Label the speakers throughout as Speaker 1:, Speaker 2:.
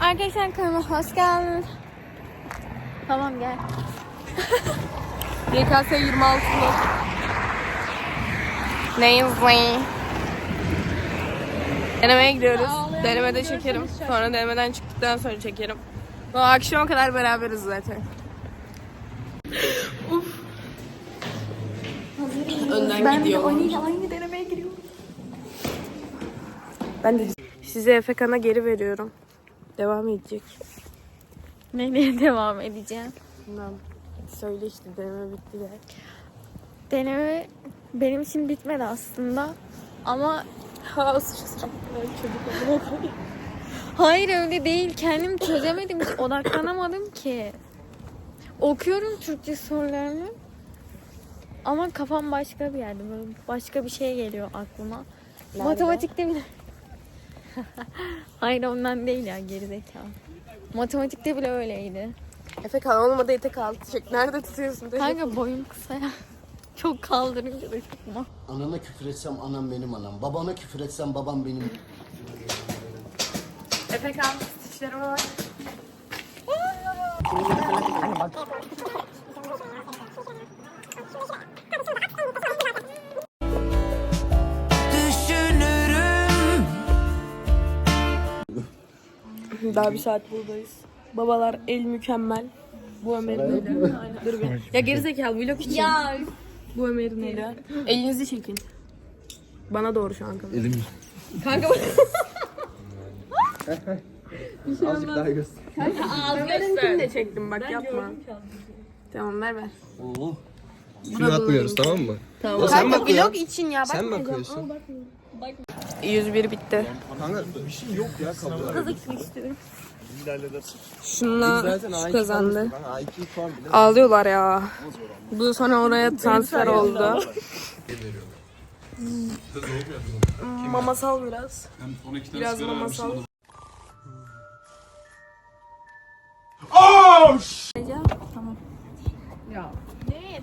Speaker 1: Arkadaşlar kanalıma hoş geldiniz. Tamam gel.
Speaker 2: YKS 26'lı. Neyiz Denemeye gidiyoruz. Denemede çekerim. Sonra denemeden çıktıktan sonra çekerim. O akşama kadar beraberiz zaten. Uf. Önden gidiyor.
Speaker 1: aynı denemeye giriyorum.
Speaker 2: Ben de size Efekan'a geri veriyorum. Devam edecek.
Speaker 1: Nereye devam edeceğim?
Speaker 2: Bilmem. Söyle işte deneme bitti de.
Speaker 1: Deneme benim için bitmedi aslında. Ama
Speaker 2: Ha. Çocuk
Speaker 1: hayır öyle değil. Kendim çözemedim. Hiç odaklanamadım ki. Okuyorum Türkçe sorularını. Ama kafam başka bir yerde. Böyle başka bir şey geliyor aklıma. Matematikte bile... Hayır ondan değil ya gerizekalı. Matematikte bile öyleydi.
Speaker 2: Efekan olmadı etek altı çek. Nerede tutuyorsun? dedi.
Speaker 1: Kanka boyum kısa ya. Çok kaldırınca da çok ma.
Speaker 3: Anana küfür etsem anam benim anam. Babana küfür etsem babam benim.
Speaker 2: Efekan stitchlerime bak. Daha bir saat buradayız. Babalar el mükemmel. Bu Ömer'in eli. Dur bir. Ya gerizekalı vlog için.
Speaker 1: Ya
Speaker 2: Bu Ömer'in eli. Elinizi çekin. Bana doğru şu an kamera.
Speaker 4: Elim.
Speaker 2: Kanka
Speaker 4: Azıcık daha göster.
Speaker 2: Ömer'inkini de çektim bak yapma. Tamam ver ver.
Speaker 4: Oo. Suyu atmıyoruz tamam mı?
Speaker 2: Tamam.
Speaker 4: sen
Speaker 2: Kanka vlog için ya bak.
Speaker 4: Sen bakıyorsun.
Speaker 2: 101 bitti.
Speaker 4: Kanka bir şey yok ya kablo.
Speaker 1: hızlı gitmek istiyorum.
Speaker 2: Şunla
Speaker 4: Zaten
Speaker 2: şu
Speaker 4: A2
Speaker 2: kazandı.
Speaker 4: Ben A2 puan bile
Speaker 2: Ağlıyorlar ya. Bu sonra oraya transfer oldu. Mamasal biraz. Biraz mamasal.
Speaker 5: Ya nereye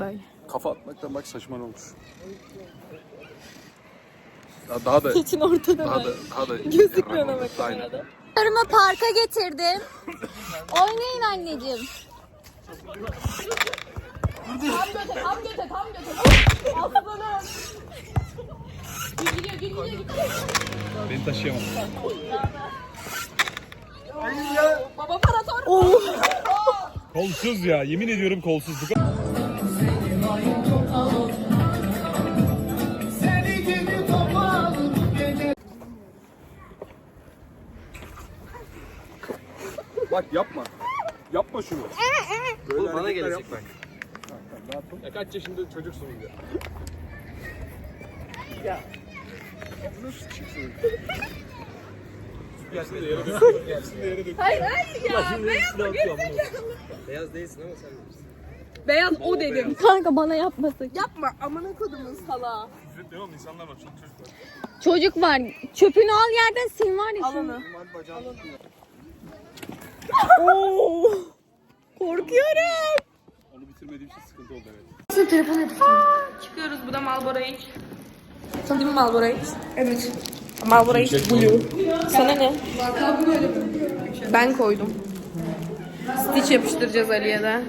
Speaker 1: Böyle.
Speaker 5: Kafa atmaktan bak saçman olmuş. Ya daha da
Speaker 1: İçin ortada
Speaker 5: daha da daha da
Speaker 1: Gözükmüyor ama kamerada. Karıma parka getirdim. Oynayın anneciğim.
Speaker 5: Beni taşıyamam. Kolsuz ya. Yemin ediyorum kolsuzluk. Bak yapma. Yapma şunu. Böyle
Speaker 4: bana
Speaker 5: hareketler
Speaker 4: gelecek
Speaker 5: yapma.
Speaker 4: bak.
Speaker 5: Ya kaç yaşında çocuksun ya? Ya. Nasıl çıksın? Gelsin de yere dök. Gelsin de yere dök.
Speaker 4: Beyaz değilsin ama sen bilirsin.
Speaker 2: Beyaz o dedim.
Speaker 1: Kanka bana yapmasın.
Speaker 2: Yapma amına kodumun salağı.
Speaker 5: Küfür etme oğlum insanlar var. Çok çocuk var.
Speaker 1: Çocuk var. Çöpünü al yerden sil var ya.
Speaker 2: Al onu.
Speaker 4: Hadi bacağını tutuyor.
Speaker 1: Korkuyorum.
Speaker 5: Onu bitirmediğim için sıkıntı oldu evet.
Speaker 2: Çıkıyoruz bu da Marlboro H. Değil mi Marlboro H? Evet. Marlboro H Blue. Sana ne? Ben koydum. Stitch yapıştıracağız Ali'ye de.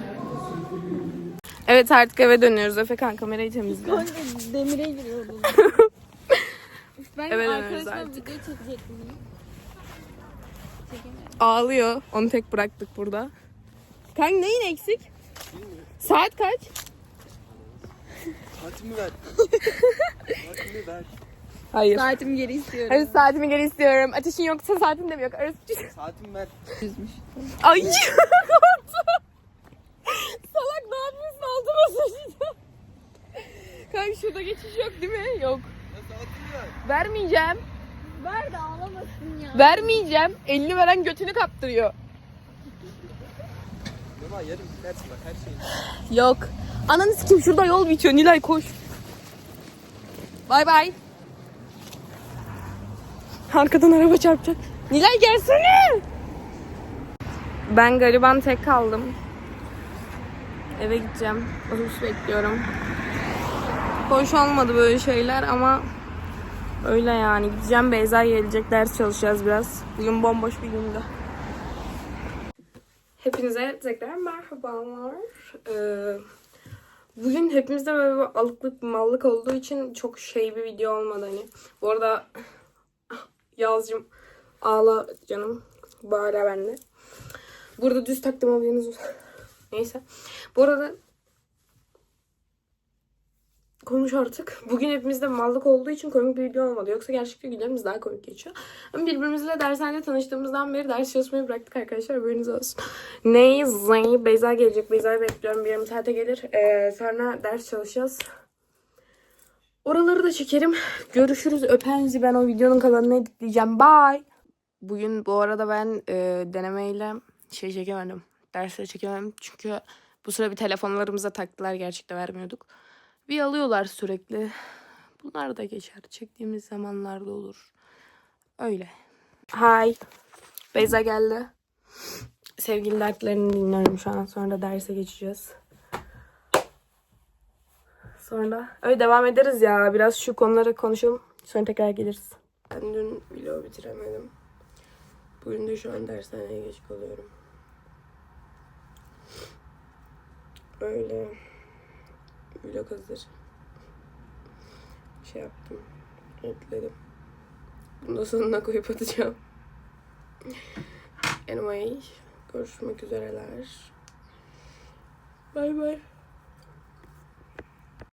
Speaker 2: Evet artık eve dönüyoruz. Efekan kamerayı temizle.
Speaker 1: Kanka demire giriyordum. ben
Speaker 2: Eve dönüyoruz
Speaker 1: arkadaşlar video çekecektim.
Speaker 2: Ağlıyor. Onu tek bıraktık burada. Kanka neyin eksik? Saat kaç?
Speaker 4: Saatimi ver. Saatimi ver.
Speaker 2: Hayır.
Speaker 1: Saatimi geri istiyorum.
Speaker 2: Hayır saatimi geri istiyorum. Ateşin yoksa saatin de mi yok? Arası
Speaker 4: Saatimi ver.
Speaker 2: Ay korktum. Salak ne yapıyorsun altıma Kanka şurada geçiş yok değil mi? Yok. Vermeyeceğim.
Speaker 1: Ver de ağlamasın ya.
Speaker 2: Vermeyeceğim. Elini veren götünü kaptırıyor.
Speaker 4: Ama yarın bitersin bak her şey.
Speaker 2: Yok. Ananı sikim şurada yol bitiyor. Nilay koş. Bay bay. Arkadan araba çarpacak. Nilay gelsene. Ben gariban tek kaldım. Eve gideceğim. Otobüs bekliyorum. Hoş olmadı böyle şeyler ama öyle yani. Gideceğim Beyza gelecek. Ders çalışacağız biraz. Bugün bomboş bir gündü. Hepinize tekrar merhabalar. Ee, bugün hepimizde böyle bir alıklık mallık olduğu için çok şey bir video olmadı hani. Bu arada Yazcım ağla canım. Bağıra bende. Burada düz taktım haberiniz. Neyse. Bu arada konuş artık. Bugün hepimizde mallık olduğu için komik bir video olmadı. Yoksa gerçekten günlerimiz daha komik geçiyor. Ama birbirimizle dershanede tanıştığımızdan beri ders çalışmayı bıraktık arkadaşlar. Haberiniz olsun. Neyse. Beyza gelecek. Beyza'yı bekliyorum. Bir yarım saate gelir. Ee, sonra ders çalışacağız. Oraları da çekerim. Görüşürüz. Öpenizi ben o videonun kalanını editleyeceğim. Bye. Bugün bu arada ben e, denemeyle şey çekemedim. Dersleri çekemedim. Çünkü bu sıra bir telefonlarımıza taktılar. Gerçekten vermiyorduk. Bir alıyorlar sürekli. Bunlar da geçer. Çektiğimiz zamanlarda olur. Öyle. Hi. Beyza geldi. Sevgili dertlerini dinliyorum şu an. Sonra da derse geçeceğiz. Sonra öyle devam ederiz ya. Biraz şu konuları konuşalım. Sonra tekrar geliriz. Ben dün vlogu bitiremedim. Bugün de şu an dershaneye geç kalıyorum. Öyle. Vlog hazır. Şey yaptım. Ekledim. Bunu da sonuna koyup atacağım. Anyway. Görüşmek üzereler. Bay bay.